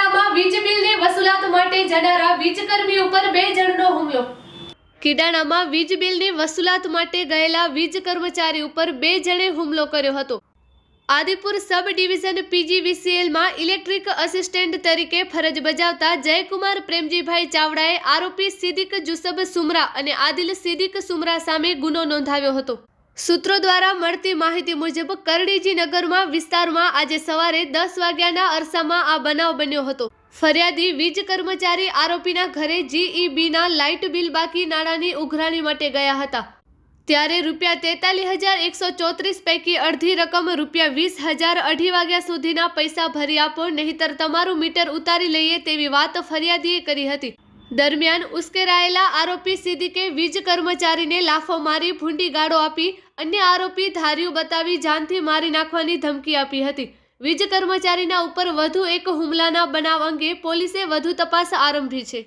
કિડાણામાં વીજ બિલની વસૂલાત માટે જનારા વીજકર્મી ઉપર બે જણનો હુમલો. કિડાણામાં વીજ બિલની વસૂલાત માટે ગયેલા વીજ કર્મચારી ઉપર બે જણે હુમલો કર્યો હતો. આદિપુર સબ ડિવિઝન પીજીવીસીએલમાં ઇલેક્ટ્રિક અસિસ્ટન્ટ તરીકે ફરજ બજાવતા જયકુમાર પ્રેમજીભાઈ ચાવડાએ આરોપી સિદ્દીક જુસબ સુમરા અને આદિલ સિદ્દીક સુમરા સામે ગુનો નોંધાવ્યો હતો. સૂત્રો દ્વારા મળતી માહિતી મુજબ કરડીજી નગરમાં વિસ્તારમાં આજે સવારે દસ વાગ્યાના અરસામાં આ બનાવ બન્યો હતો. ફરિયાદી વીજ કર્મચારી આરોપીના ઘરે જીઈબીના લાઇટ બિલ બાકી નાણાંની ઉઘરાણી માટે ગયા હતા. ત્યારે રૂપિયા તેતાલીસ હજાર એકસો ચોત્રીસ પૈકી અડધી રકમ રૂપિયા વીસ હજાર અઢી વાગ્યા સુધીના પૈસા ભરી આપો, નહીતર તમારું મીટર ઉતારી લઈએ તેવી વાત ફરિયાદીએ કરી હતી. દરમિયાન ઉશ્કેરાયેલા આરોપી સિદ્દીકે વીજ કર્મચારીને લાફો મારી ભૂંડી ગાળો આપી અન્ય આરોપી ધાર્યું બતાવી જાનથી મારી નાખવાની ધમકી આપી હતી. વીજ કર્મચારીના ઉપર વધુ એક હુમલાના બનાવ અંગે પોલીસે વધુ તપાસ આરંભી છે.